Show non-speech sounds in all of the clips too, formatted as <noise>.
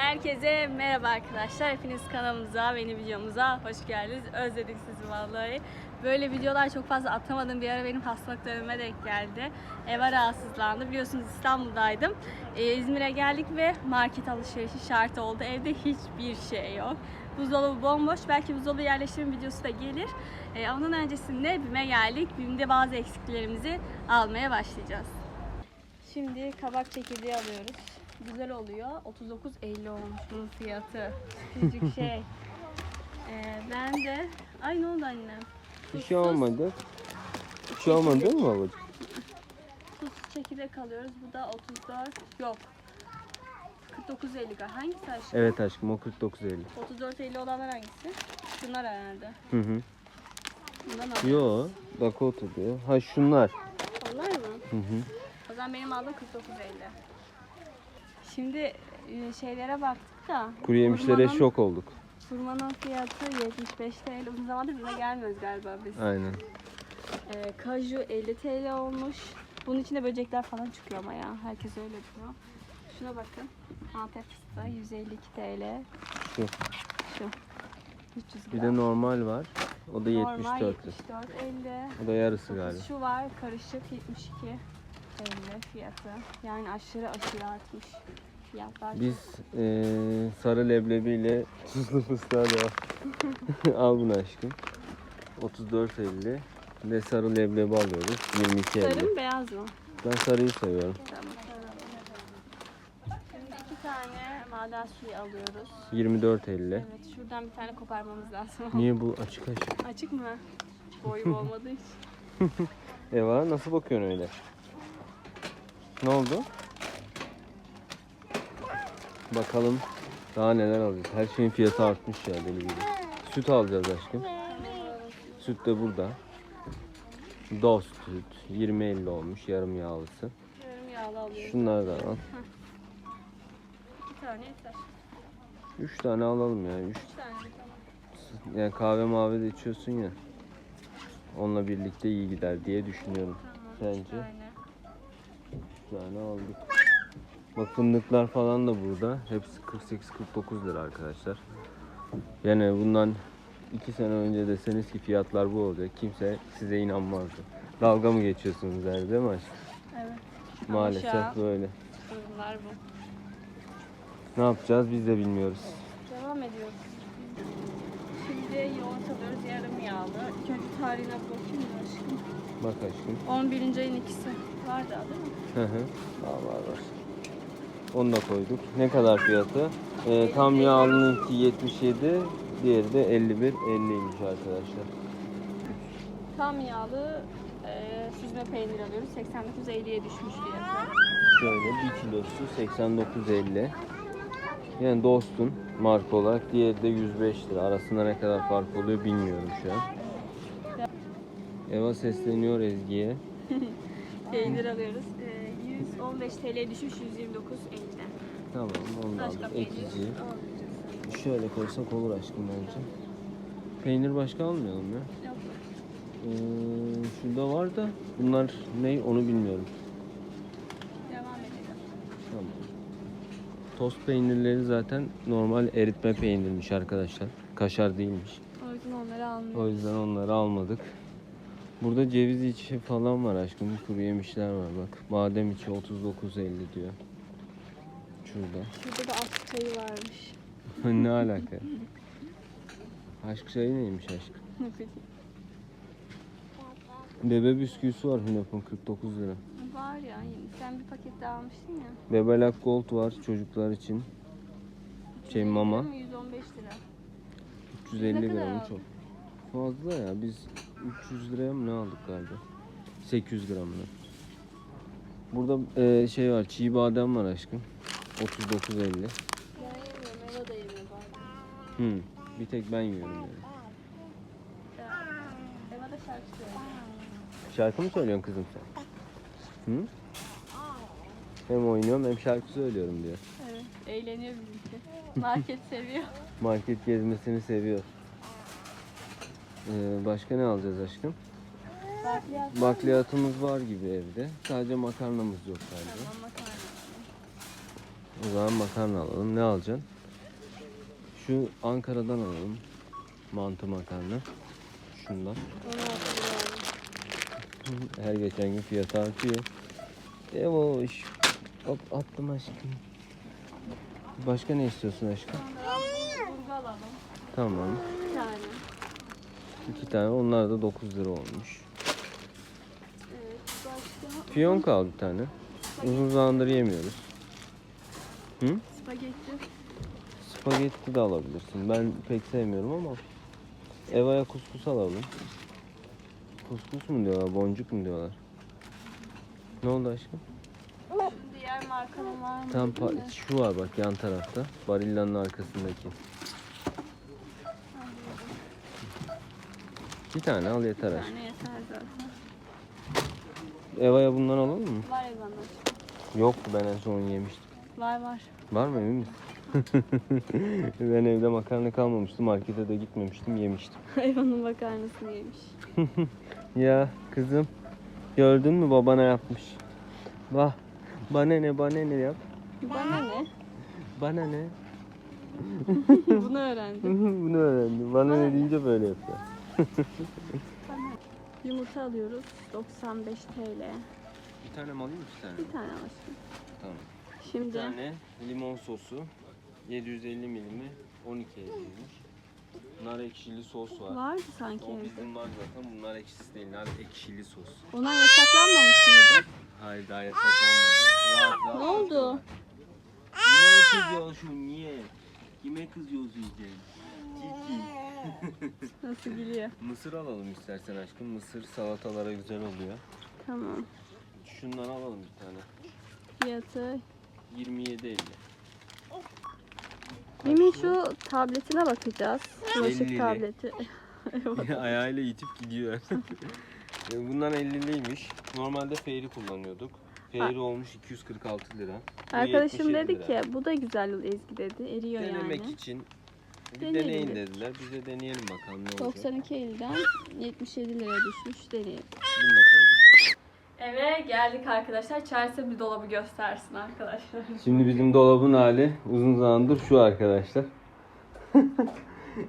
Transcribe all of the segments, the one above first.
Herkese merhaba arkadaşlar. Hepiniz kanalımıza, benim videomuza hoş geldiniz. Özledik sizi vallahi. Böyle videolar çok fazla atamadım. Bir ara benim hastalık dönemime denk geldi. Eva rahatsızlandı. Biliyorsunuz İstanbul'daydım. Ee, İzmir'e geldik ve market alışverişi şart oldu. Evde hiçbir şey yok. Buzdolabı bomboş. Belki buzdolabı yerleştirme videosu da gelir. Ee, onun öncesinde BİM'e geldik. BİM'de bazı eksiklerimizi almaya başlayacağız. Şimdi kabak çekirdeği alıyoruz. Güzel oluyor. 39.50 olmuş bunun fiyatı. Küçük <laughs> şey. Ee, ben de... Ay ne oldu annem? Bir şey olmadı. Bir şey olmadı değil mi babacığım? Tuz çekirdek alıyoruz. Bu da 34. Yok. 49.50 galiba. Hangisi aşkım? Evet aşkım o 49.50. 34.50 olanlar hangisi? Şunlar herhalde. Hı hı. Bundan al. Yo, Dakota diyor. Ha şunlar. Onlar mı? Hı hı. O zaman benim aldığım 49.50. Şimdi e, şeylere baktık da. Kuru yemişlere hurmanın- şok olduk. Hurmanın fiyatı 75 TL. Uzun zamandır buna gelmiyoruz galiba biz. Aynen. Ee, kaju 50 TL olmuş. Bunun içinde böcekler falan çıkıyor ama ya. Herkes öyle diyor. Şuna bakın. Antep fıstığı 152 TL. Şu. Şu. 300 Bir gram. de normal var. O da Normal 74 lira. 74 50. O da yarısı galiba. Şu var karışık 72 50 fiyatı. Yani aşırı aşırı artmış. Fiyatlar Biz eee sarı leblebiyle tuzlu fıstığa devam. <laughs> Al bunu aşkım. 34.50 ve sarı leblebi alıyoruz. 22.50. Sarı mı beyaz mı? Ben sarıyı seviyorum. Tamam. Şimdi iki tane maden suyu alıyoruz. 24.50. Evet şuradan bir tane koparmamız lazım. <laughs> Niye bu açık açık? Açık mı? Boyum <laughs> olmadığı için. Eva nasıl bakıyorsun öyle? Ne oldu? Bakalım daha neler alacağız. Her şeyin fiyatı artmış ya deli gibi. Süt alacağız aşkım. Süt de burada. Dost süt. 20-50 olmuş yarım yağlısı. Yarım yağlı alıyorum. Şunlardan al. İki tane yeter. 3 tane alalım ya. Üç, Üç tane tamam. yani kahve mavi de içiyorsun ya. Onunla birlikte iyi gider diye düşünüyorum. Tamam. Sence? Üç tane. Bir tane aldık. Bak fındıklar falan da burada. Hepsi 48-49 lira arkadaşlar. Yani bundan 2 sene önce deseniz ki fiyatlar bu olacak. Kimse size inanmazdı. Dalga mı geçiyorsunuz der değil mi aşkım? Evet. Ama Maalesef şu an böyle. Durumlar bu. Ne yapacağız biz de bilmiyoruz. Devam ediyoruz. Şimdi yoğurt alıyoruz yarım yağlı. İlk önce tarihine bakayım mı aşkım? Bak aşkım. 11. ayın ikisi. Var daha değil mi? Hı hı. Var var var. Onu da koyduk. Ne kadar fiyatı? Ee, tam yağlınınki 77, diğeri de 51, 50'ymiş arkadaşlar. Tam yağlı e, süzme peynir alıyoruz. 89.50'ye düşmüş fiyatı. Şöyle 1 kilosu 89.50. Yani Dost'un marka olarak diğeri de 105 lira. Arasında ne kadar fark oluyor bilmiyorum şu an. Eva sesleniyor Ezgi'ye. <laughs> Peynir alıyoruz. E, 115 TL'ye düşmüş 129.50. Tamam onu Başka aldık. peynir Ekici. almayacağız. Şöyle koysak olur aşkım bence. Peynir başka almayalım ya. Yok. Ee, şurada var da bunlar ne onu bilmiyorum. Devam edelim. Tamam. Tost peynirleri zaten normal eritme peynirmiş arkadaşlar. Kaşar değilmiş. O yüzden onları almıyoruz. O yüzden onları almadık. Burada ceviz içi falan var aşkım. Kuru yemişler var bak. Badem içi 39.50 diyor. Şurada. Şurada da aşk çayı varmış. <laughs> ne alaka? Aşk çayı neymiş aşk? Bebe bisküvisi var Hünep'in 49 lira. Var ya. Sen bir paket daha almıştın ya. Bebelak Gold var çocuklar için. Şey, 350 mama. lira mı, 115 lira. 350 Ne kadar gramı aldın? çok. Fazla ya biz 300 liraya mı ne aldık galiba? 800 gramını. Burada e, şey var çiğ badem var aşkım. 39.50. Ben yemiyorum. Eva da yemiyor bari. Hı. Bir tek ben yiyorum yani. Ya, Eva da şarkı söylüyor. Şarkı mı söylüyorsun kızım sen? Hı? Hem oynuyorum hem şarkı söylüyorum diyor. Evet. Eğleniyor bizimki. Market seviyor. Market gezmesini seviyor. Ee, başka ne alacağız aşkım? Bakliyat. Bakliyatımız var gibi evde. Sadece makarnamız yok galiba. Tamam makarna. O zaman makarna alalım. Ne alacaksın? Şu Ankara'dan alalım. Mantı makarna. Şundan. 16 lira. Her geçen gün fiyatı artıyor. Yavaş. Hop attım aşkım. Başka ne istiyorsun aşkım? Burgu alalım. Tamam. Bir tane. İki tane. Onlar da 9 lira olmuş. Evet. Başka Fiyonka al bir tane. Uzun zamandır yemiyoruz. Hı? spagetti. Spagetti de alabilirsin. Ben pek sevmiyorum ama. Eva'ya kuskus alalım. Kuskus mu diyorlar, boncuk mu diyorlar? Ne oldu aşkım? Şimdi diğer markanın var mı? Tam pa- şu var bak yan tarafta. Barilla'nın arkasındaki. Bir tane al yeter Bir aşkım. tane yeter zaten. Eva'ya bundan alalım mı? Var ya bana. Yoktu ben en son onu yemiştim. Var var. Var mı emin misin? <laughs> ben evde makarna kalmamıştı. Markete de gitmemiştim. Yemiştim. <laughs> Hayvanın makarnasını yemiş. <laughs> Ya kızım gördün mü babana yapmış. Bak bana ne bana ne yap. Bana ne? Bana ne? Bunu öğrendim. Bunu öğrendim. Bana ne deyince böyle yapıyor. <laughs> Yumurta alıyoruz. 95 TL. Bir tane mi alayım iki tane? Bir tane alalım. Tamam. Bir Şimdi tane limon sosu 750 milimi 12 liraymış. Nar ekşili sos var. vardı sanki O evde. bizim var zaten. Bunlar ekşisi değil. Nar ekşili sos. Onlar yasaklanmamış mıydı? Hayır daha yasaklanmadı. Ne oldu? Niye kızıyorsun niye? Kime kızıyorsun sen? Titi. <laughs> Nasıl gülüyor? Mısır alalım istersen aşkım. Mısır salatalara güzel oluyor. Tamam. Şundan alalım bir tane. Fiyatı. 27.50. Demin şu tabletine bakacağız. Bulaşık 50'li. tableti. <laughs> <laughs> Ayağıyla itip gidiyor. E, Bundan 50'liymiş. Normalde Fairy kullanıyorduk. Fairy olmuş 246 lira. Bu Arkadaşım 77 dedi lira. ki bu da güzel Ezgi dedi. Eriyor Denemek yani. için bir deneyin dediler. Biz de deneyelim bakalım ne olacak. 92 elden 77 liraya düşmüş deneyelim. Koyduk. Eve geldik arkadaşlar. Çarşı bir dolabı göstersin arkadaşlar. <laughs> Şimdi bizim dolabın hali uzun zamandır şu arkadaşlar. <laughs>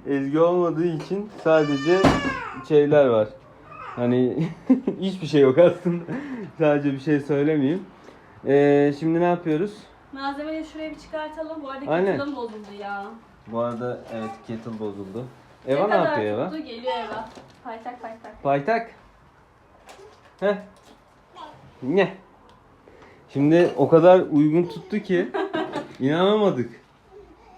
Ezgi olmadığı için sadece şeyler var. Hani <laughs> hiçbir şey yok aslında. sadece bir şey söylemeyeyim. Ee, şimdi ne yapıyoruz? Malzemeleri şuraya bir çıkartalım. Bu arada Aynen. kettle'ım bozuldu ya. Bu arada evet kettle bozuldu. Eva ne, kadar yapıyor Eva? tuttu? Geliyor Eva. Paytak paytak. Paytak. Heh. Ne? Şimdi o kadar uygun tuttu ki <laughs> inanamadık.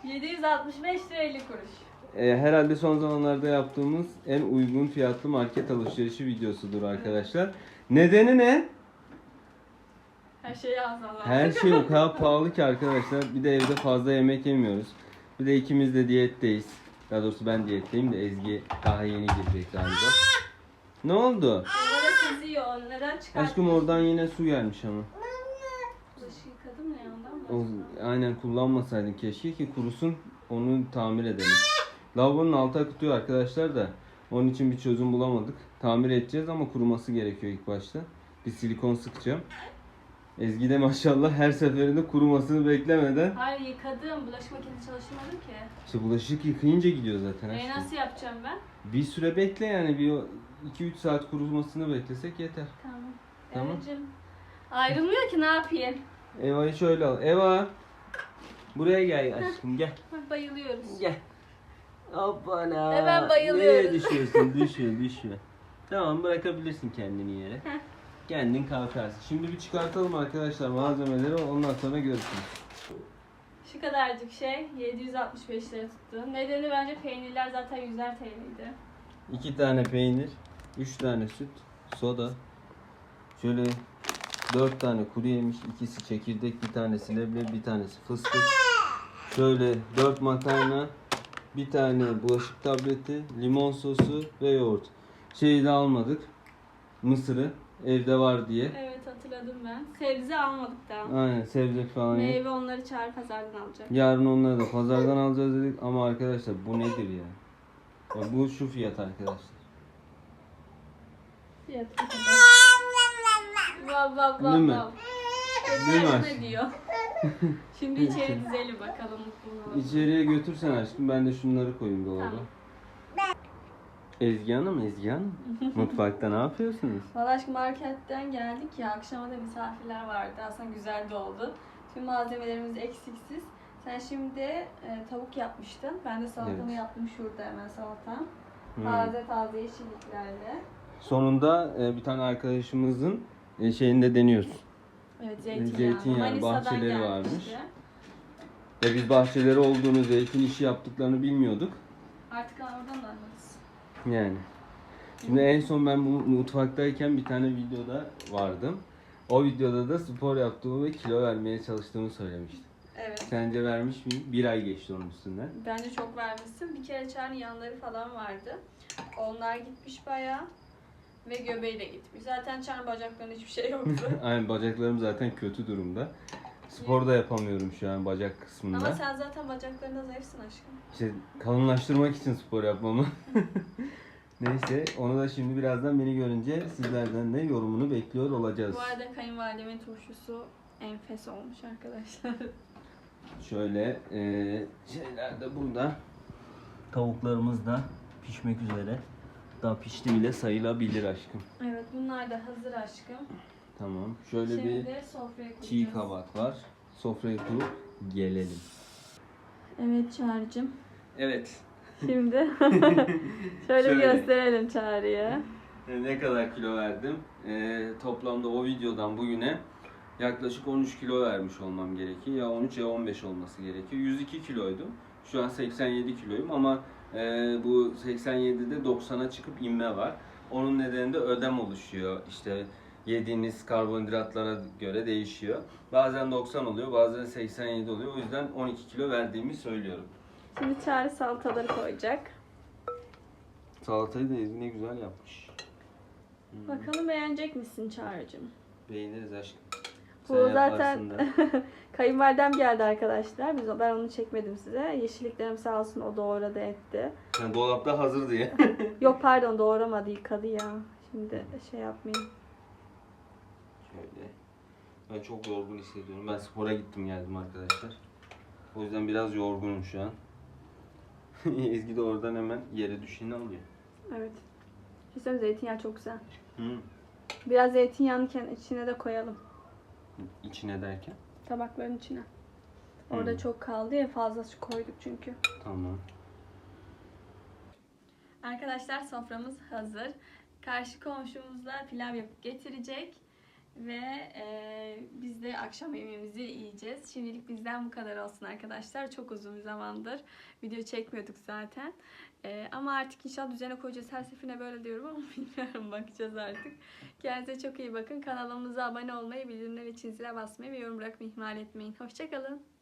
765 lira 50 kuruş. Ee, herhalde son zamanlarda yaptığımız en uygun fiyatlı market alışverişi videosudur arkadaşlar. Nedeni ne? Her şeyi azaldı. Her şey o <laughs> kadar pahalı ki arkadaşlar. Bir de evde fazla yemek yemiyoruz. Bir de ikimiz de diyetteyiz. Daha doğrusu ben diyetteyim de Ezgi daha yeni girecek galiba. Ne oldu? Eva kızıyor. Neden çıkarttın? Aşkım oradan yine su gelmiş ama. Bulaşık yıkadım ya ondan mı? O, aynen kullanmasaydın keşke ki kurusun onu tamir edelim. Lavabonun altı akıtıyor arkadaşlar da onun için bir çözüm bulamadık. Tamir edeceğiz ama kuruması gerekiyor ilk başta. Bir silikon sıkacağım. Ezgi de maşallah her seferinde kurumasını beklemeden Hayır yıkadım. Bulaşık makinesi çalıştırmadım ki. işte bulaşık yıkayınca gidiyor zaten. E aşkım. nasıl yapacağım ben? Bir süre bekle yani bir 2-3 saat kurumasını beklesek yeter. Tamam. Tamam. Evacım. Ayrılmıyor ki ne yapayım? Eva'yı şöyle al. Eva buraya gel aşkım gel. Bayılıyoruz. Gel. Hoppana. Hemen bayılıyoruz. Nereye düşüyorsun? <laughs> düşüyor, düşüyor. Tamam bırakabilirsin kendini yere. Kendin kalkarsın. Şimdi bir çıkartalım arkadaşlar malzemeleri ondan sonra görüşürüz. Şu kadarcık şey 765 lira tuttu. Nedeni bence peynirler zaten 100'er TL'ydi. İki tane peynir, üç tane süt, soda. Şöyle dört tane kuru yemiş, ikisi çekirdek, bir tanesi leblebi, bir tanesi fıstık. Şöyle dört makarna, bir tane bulaşık tableti, limon sosu ve yoğurt. Şeyi de almadık. Mısırı evde var diye. Evet hatırladım ben. Sebze almadık daha. Aynen sebze falan yok. Meyve onları çağır pazardan alacak. Yarın onları da pazardan alacağız dedik ama arkadaşlar bu nedir ya? ya bu şu fiyat arkadaşlar. Fiyatı bu kadar. Vav vav vav Değil mi? vav. Değil mi aşkım? ne diyor? <laughs> Şimdi içeri dizelim bakalım. İçeriye götürsen aşkım ben de şunları koyayım dolaba. Tamam. Ezgi Hanım, Ezgi Hanım. <laughs> Mutfakta ne yapıyorsunuz? Valla aşkım marketten geldik ya akşama da misafirler vardı. Aslında güzel de oldu. Tüm malzemelerimiz eksiksiz. Sen şimdi e, tavuk yapmıştın. Ben de salatamı Evet. yaptım şurada hemen salatam. Hmm. Taze taze yeşilliklerle. Sonunda e, bir tane arkadaşımızın e, şeyinde deniyoruz. Evet zeytinyağı. Zeytinyağı, Manisa'dan bahçeleri gelmişti. varmış. Ve biz bahçeleri olduğunu, zeytin işi yaptıklarını bilmiyorduk. Artık oradan da anlarız. Yani. Şimdi en son ben bu mutfaktayken bir tane videoda vardım. O videoda da spor yaptığımı ve kilo vermeye çalıştığımı söylemiştim. Evet. Sence vermiş miyim? Bir ay geçti onun üstünden. Bence çok vermişsin. Bir kere çarın yanları falan vardı. Onlar gitmiş bayağı. Ve göbeği de gitmiş. Zaten çarın bacaklarında hiçbir şey yoktu. <laughs> Aynen bacaklarım zaten kötü durumda. Spor da yapamıyorum şu an bacak kısmında. Ama sen zaten bacaklarında zayıfsın aşkım. İşte kalınlaştırmak için spor yapmamı. <laughs> Neyse onu da şimdi birazdan beni görünce sizlerden de yorumunu bekliyor olacağız. Bu arada kayınvalidemin turşusu enfes olmuş arkadaşlar. <laughs> Şöyle eee şeyler de burada. Tavuklarımız da pişmek üzere. Daha pişti bile sayılabilir aşkım. evet bunlar da hazır aşkım. Tamam. Şöyle Şimdi bir de sofraya koyacağız. çiğ kabak var. Sofrayı kurup gelelim. Evet Çağrı'cığım. Evet. Şimdi <laughs> şöyle, bir Şöyle. gösterelim Çağrı'ya. E, Ne kadar kilo verdim? Ee, toplamda o videodan bugüne yaklaşık 13 kilo vermiş olmam gerekiyor. Ya 13 ya 15 olması gerekiyor. 102 kiloydum. Şu an 87 kiloyum ama e, bu 87'de 90'a çıkıp inme var. Onun nedeni de ödem oluşuyor. İşte yediğiniz karbonhidratlara göre değişiyor. Bazen 90 oluyor, bazen 87 oluyor. O yüzden 12 kilo verdiğimi söylüyorum. Şimdi Çağrı salataları koyacak. Salatayı da Ezgi ne güzel yapmış. Bakalım beğenecek misin Çağrı'cığım? Beğeniriz aşkım. Bu Sen zaten <laughs> kayınvalidem geldi arkadaşlar. Biz ben onu çekmedim size. Yeşilliklerim sağ olsun o doğradı etti. Yani dolapta hazır diye. <laughs> Yok pardon doğramadı yıkadı ya. Şimdi şey yapmayayım. Ben çok yorgun hissediyorum. Ben spora gittim geldim arkadaşlar. O yüzden biraz yorgunum şu an. <laughs> Ezgi de oradan hemen yere düşeni alıyor. Evet. Söyleyeyim, zeytinyağı çok güzel. Hı. Biraz zeytinyağını ken- içine de koyalım. İçine derken? Tabakların içine. Orada Hı. çok kaldı ya fazla koyduk çünkü. Tamam. Arkadaşlar soframız hazır. Karşı komşumuzla pilav yapıp getirecek. Ve e, biz de akşam yemeğimizi yiyeceğiz. Şimdilik bizden bu kadar olsun arkadaşlar. Çok uzun bir zamandır video çekmiyorduk zaten. E, ama artık inşallah düzene koyacağız. Her seferinde böyle diyorum ama <laughs> bilmiyorum bakacağız artık. Kendinize çok iyi bakın. Kanalımıza abone olmayı, bildirimler için zile basmayı ve yorum bırakmayı ihmal etmeyin. Hoşçakalın.